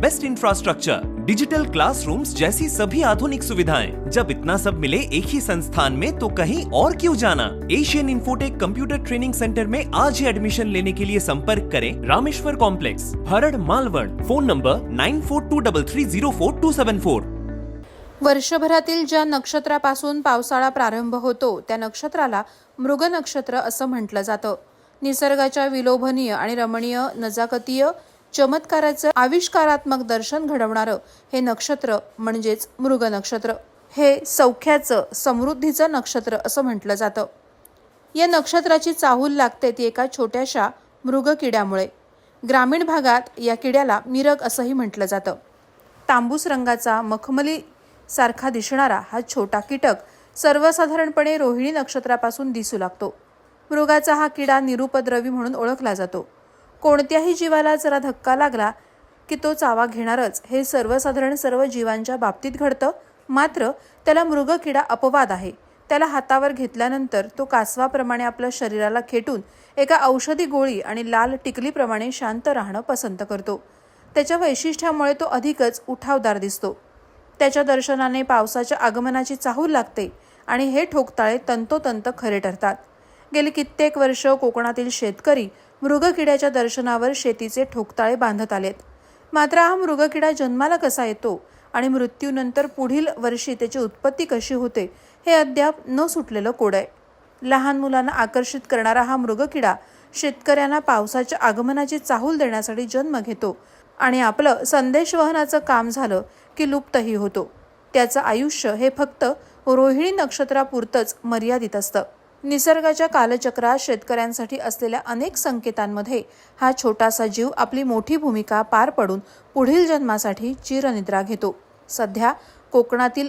best infrastructure digital classrooms जैसी सभी आधुनिक सुविधाएं। जब इतना सब मिले एक ही संस्थान में तो कहीं और क्यों जाना? Asian infotech computer training centre में आज ही एडमिशन लेने के लिए संपर्क करें Rameshwar complex Bharad Malvan. Phone number nine four two double three zero four two seven four वर्षभरातील ज्या नक्षत्रापासून पावसाळा प्रारंभ होतो त्या नक्षत्राला मृग नक्षत्र असं म्हटलं जातं. निसर्गाच्या विलोभनीय आणि रमणीय नजाकतीय चमत्काराचं आविष्कारात्मक दर्शन घडवणारं हे नक्षत्र म्हणजेच मृग नक्षत्र. हे सौख्याचं समृद्धीचं नक्षत्र असं म्हटलं जातं. या नक्षत्राची चाहूल लागते ती एका छोट्याशा मृग किड्यामुळे. ग्रामीण भागात या किड्याला मिरग असंही म्हटलं जातं. तांबूस रंगाचा मखमली सारखा दिसणारा हा छोटा कीटक सर्वसाधारणपणे रोहिणी नक्षत्रापासून दिसू लागतो. मृगाचा हा किडा निरुपद्रवी म्हणून ओळखला जातो. कोणत्याही जीवाला जरा धक्का लागला की तो चावा घेणारच. हे सर्वसाधारण सर्व जीवांच्या बाबतीत घडतं. मात्र त्याला मृगकिडा अपवाद आहे. त्याला हातावर घेतल्यानंतर तो कासवाप्रमाणे आपल्या शरीराला खेटून एका औषधी गोळी आणि लाल टिकलीप्रमाणे शांत राहणं पसंत करतो. त्याच्या वैशिष्ट्यामुळे तो अधिकच उठावदार दिसतो. त्याच्या दर्शनाने पावसाच्या आगमनाची चाहूल लागते आणि हे ठोकताळे तंतोतंत खरे ठरतात. गेली कित्येक वर्ष कोकणातील शेतकरी मृगकिड्याच्या दर्शनावर शेतीचे ठोकताळे बांधत आलेत. मात्र हा मृगकिडा जन्माला कसा येतो आणि मृत्यूनंतर पुढील वर्षी त्याची उत्पत्ती कशी होते हे अद्याप न सुटलेलं कोड आहे. लहान मुलांना आकर्षित करणारा हा मृगकिडा शेतकऱ्यांना पावसाच्या आगमनाची चाहूल देण्यासाठी जन्म घेतो आणि आपलं संदेशवहनाचं काम झालं की लुप्तही होतो. त्याचं आयुष्य हे फक्त रोहिणी नक्षत्रापुरतंच मर्यादित असतं. निसर्गाच्या कालचक्रात शेतकऱ्यांसाठी असलेल्या अनेक संकेतांमध्ये हा छोटासा जीव आपली मोठी भूमिका पार पडून पुढील जन्मासाठी चिरनिद्रा घेतो. सध्या कोकणातील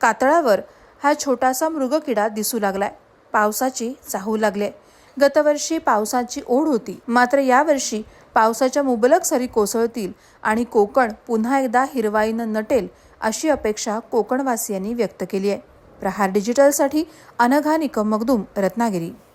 कातळावर हा छोटासा मृगकिडा दिसू लागलाय. पावसाची चाहू लागले गतवर्षी पावसाची ओढ होती. मात्र यावर्षी पावसाच्या मुबलक सरी कोसळतील आणि कोकण पुन्हा एकदा हिरवाईनं नटेल अशी अपेक्षा कोकणवासियांनी व्यक्त केली आहे प्रहार डिजिटलसाठी अनघा निकम मगदूम रत्नागिरी.